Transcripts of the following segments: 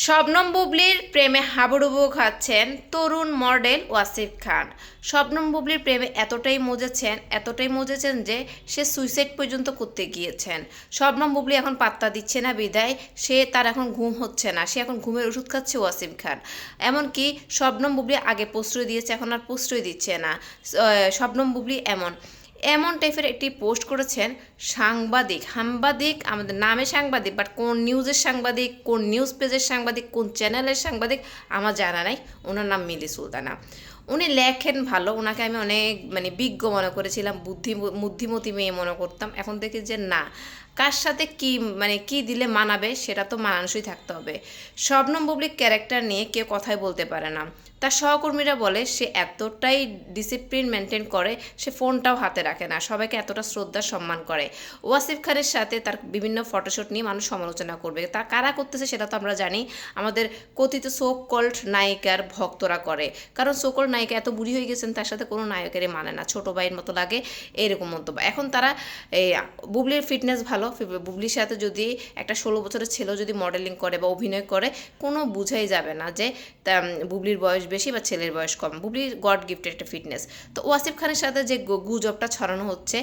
শবনম বুবলির প্রেমে হাবুডুবু খাচ্ছেন তরুণ মডেল ওয়াসিফ খান। শবনম বুবলির প্রেমে এতটাই মজেছেন এতটাই মজেছেন যে সে সুইসাইড পর্যন্ত করতে গিয়েছেন। শবনম বুবলি এখন পাত্তা দিচ্ছে না বিদায়, সে তার এখন ঘুম হচ্ছে না, সে এখন ঘুমের ওষুধ খাচ্ছে ওয়াসিম খান। এমনকি শবনম বুবলি আগে প্রশ্রয় দিয়েছে, এখন আর প্রশ্রয় দিচ্ছে না। শবনম বুবলি এমন। এমন টাইপের একটি পোস্ট করেছেন সাংবাদিক। সাংবাদিক আমাদের নামে সাংবাদিক বাট কোন নিউজের সাংবাদিক, কোন নিউজ পেজের সাংবাদিক, কোন চ্যানেলের সাংবাদিক, আমার জানা নাই। ওনার নাম মিলি সুলতানা। উনি লেখেন ভালো ওনাকে আমি অনেক মানে বিজ্ঞ মনে করেছিলাম, বুদ্ধি, বুদ্ধিমতী মেয়ে মনে করতাম। এখন দেখি যে না, কার সাথে কি মানে কি দিলে মানাবে সেটা তো মানানসই থাকতে হবে। শবনম বুবলিক ক্যারেক্টার নিয়ে কেউ কথাই বলতে পারে না। তার সহকর্মীরা বলে, সে এতটাই ডিসিপ্লিন মেনটেন করে, সে ফোনটাও হাতে রাখে না, সবাইকে এতটা শ্রদ্ধা, সম্মান করে। ওয়াসিফ খানের সাথে তার বিভিন্ন ফটোশুট নিয়ে মানুষ সমালোচনা করবে। তা কারা করতেছে সেটা তো আমরা জানি, আমাদের কথিত সো কল্ড নায়িকার ভক্তরা করে। কারণ সো কল্ড নায়িকা এত বুড়ি হয়ে গেছেন, তার সাথে কোনো নায়কেরই মানে না। ছোট ভাইয়ের মতো লাগে এরকম মন্তব্য। এখন তারা এই বুবলির ফিটনেস ভালো বুবলির সাথে যদি একটা ষোলো বছরের ছেলেও যদি মডেলিং করে বা অভিনয় করে, কোনো বুঝাই যাবে না যে বুবলির বয়স বেশি বা ছেলের বয়স কম। বুবলির গড গিফটেড একটা ফিটনেস তো ওয়াসিফ খানের সাথে যে গুজবটা ছড়ানো হচ্ছে,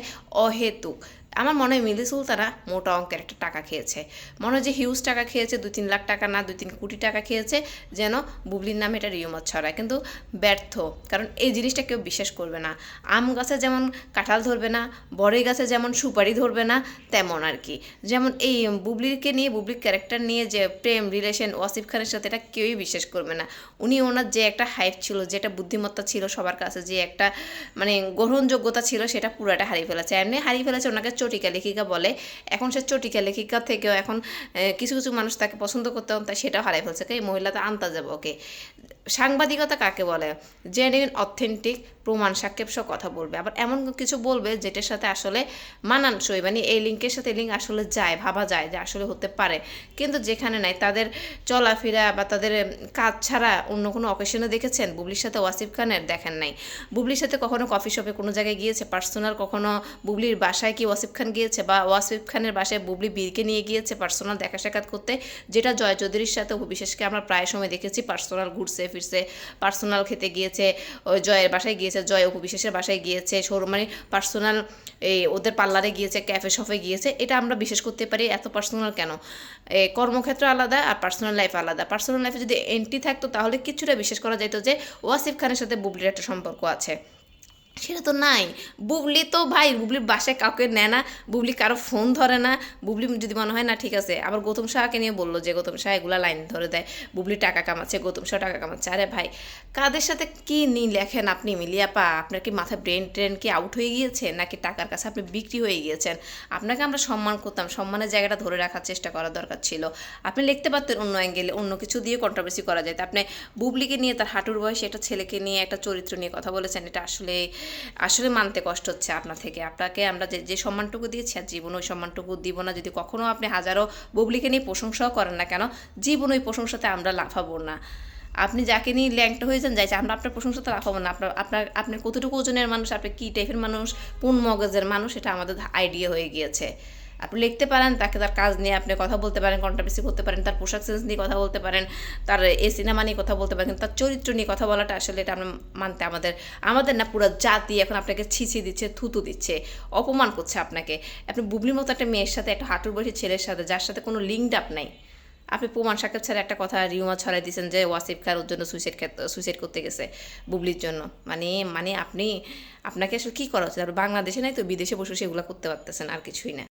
অহেতুক। আমার মনে হয় মিলি সুলতানা মোটা অঙ্কের একটা টাকা খেয়েছে। মনে হয় যে হিউজ টাকা খেয়েছে দুই তিন লাখ টাকা না দুই তিন কোটি টাকা খেয়েছে, যেন বুবলির নামে এটা রিউমার ছড়ায়। কিন্তু ব্যর্থ, কারণ এই জিনিসটা কেউ বিশ্বাস করবে না। আম গাছে যেমন কাঁঠাল ধরবে না, বড়ই গাছে যেমন সুপারি ধরবে না, তেমন আর কি। যেমন এই বুবলিকে নিয়ে, বুবলির ক্যারেক্টার নিয়ে যে প্রেম রিলেশন ওয়াসিফ খানের সাথে এটা কেউই বিশ্বাস করবে না। উনি ওনার যে একটা হাইট ছিল যেটা বুদ্ধিমত্তা ছিল সবার কাছে, যে একটা মানে গ্রহণযোগ্যতা ছিল, সেটা পুরাটা হারিয়ে ফেলেছে। এমনি হারিয়ে ফেলেছে ওনাকে চটিকা লেখিকা বলে। এখন সে চটিকা লেখিকা থেকেও এখন কিছু কিছু মানুষ তাকে পছন্দ করতে তাই সেটা হারাই ফেলছে। এই মহিলা তো আনতে যাবে ওকে সাংবাদিকতা কাকে বলে? জেনুইন অথেন্টিক প্রমাণ সাক্ষেপ সহ কথা বলবে। আবার এমন কিছু বলবে যেটার সাথে আসলে মানানসই মানে এই লিঙ্কের সাথে লিঙ্ক আসলে যায়, ভাবা যায় যে আসলে হতে পারে। কিন্তু যেখানে নাই, তাদের চলাফেরা বা তাদের কাজ ছাড়া অন্য কোনো অকেশনে দেখেছেন? বুবলির সাথে ওয়াসিফ খানের দেখেন নাই। বুবলির সাথে কখনো কফি শপে কোনো জায়গায় গিয়েছে? পার্সোনাল কখনো বুবলির বাসায় কি ওয়াসিফ খান গিয়েছে? বা ওয়াসিফ খানের বাসায় বুবলি বীরকে নিয়ে গিয়েছে পার্সোনাল দেখা সাক্ষাৎ করতে? যেটা জয় চৌধুরীর সাথে বিশেষকে আমরা প্রায় সময় দেখেছি। পার্সোনাল ঘুরছে, ফিরছে পার্সোনাল খেতে গিয়েছে, ওই জয়ের বাসায় গিয়েছে। জয় উপবিশেষের বাসায় গিয়েছে সৌর মানে পার্সোনাল এই ওদের পার্লারে গিয়েছে ক্যাফে শপে গিয়েছে, এটা আমরা বিশেষ করতে পারি এত পার্সোনাল কেন? কর্মক্ষেত্র আলাদা আর পার্সোনাল লাইফ আলাদা। পার্সোনাল লাইফে যদি এন্ট্রি থাকতো তাহলে কিছুটা বিশ্বাস করা যেত যে ওয়াসিফ খানের সাথে বুবলির একটা সম্পর্ক আছে। সেটা তো নাই। বুবলি তো ভাই, বুবলির বাসায় কাউকে নেয় না, বুবলি কারও ফোন ধরে না। বুবলি যদি মনে হয়, না, ঠিক আছে। আবার গৌতম শাহকে নিয়ে বলল যে, গৌতম শাহ এগুলা লাইন ধরে দেয়। বুবলি টাকা কামাচ্ছে, গৌতম শাহ টাকা কামাচ্ছে। আরে ভাই, কাদের সাথে কি নি লেখেন আপনি মিলিয়াপা আপনার কি মাথায় ব্রেন ট্রেন কি আউট হয়ে গিয়েছে, নাকি টাকার কাছে আপনি বিক্রি হয়ে গিয়েছেন? আপনাকে আমরা সম্মান করতাম। সম্মানের জায়গাটা ধরে রাখার চেষ্টা করা দরকার ছিল। আপনি লিখতে পারতেন অন্য অ্যাঙ্গেলে অন্য কিছু দিয়ে কন্ট্রোভার্সি করা যায়। আপনি বুবলিকে নিয়ে, তার হাঁটুর বয়সে একটা ছেলেকে নিয়ে, একটা চরিত্র নিয়ে কথা বলেছেন, এটা আসলে আসলে মানতে কষ্ট হচ্ছে আপনার থেকে। আপনাকে আমরা যে যে সম্মানটুকু দিয়েছি আর জীবন ওই সম্মানটুকু দিব না। যদি কখনও আপনি হাজারো বুবলিকে নিয়ে প্রশংসাও করেন না কেন, জীবন ওই প্রশংসাতে আমরা লাফাবো না। আপনি যাকে নিয়ে ল্যাংটা হয়ে যান যাইছে আমরা আপনার প্রশংসাতে লাফাবো না। আপনার আপনার, আপনি কতটুকু ওজনের মানুষ, আপনি কী টাইপের মানুষ, কোন মগজের মানুষ এটা আমাদের আইডিয়া হয়ে গিয়েছে। আপনি লিখতে পারেন, তাকে তার কাজ নিয়ে আপনি কথা বলতে পারেন কন্ট্রাভার্সি করতে পারেন, তার পোশাক সেন্স নিয়ে কথা বলতে পারেন, তার এই সিনেমা নিয়ে কথা বলতে পারেন, তার চরিত্র নিয়ে কথা বলাটা আসলে এটা আমরা মানতে আমাদের আমাদের না পুরো জাতি এখন আপনাকে ছিছি দিচ্ছে, থুতু দিচ্ছে, অপমান করছে আপনাকে। আপনি বুবলির মতো একটা মেয়ের সাথে, একটা হাঁটুর বসে ছেলের সাথে, যার সাথে কোনো লিঙ্কড আপ নাই, আপনি প্রমাণ সাক্ষাৎ ছাড়া একটা কথা রিউমা ছড়াই দিয়েছেন যে ওয়াসিফ খান ওর জন্য সুইসাইড সুইসাইড করতে গেছে বুবলির জন্য। মানে মানে আপনি, আপনাকে আসলে কী করা উচিত? আর বাংলাদেশে নাই তো, বিদেশে বসে সেগুলো করতে পারতেছেন, আর কিছুই না।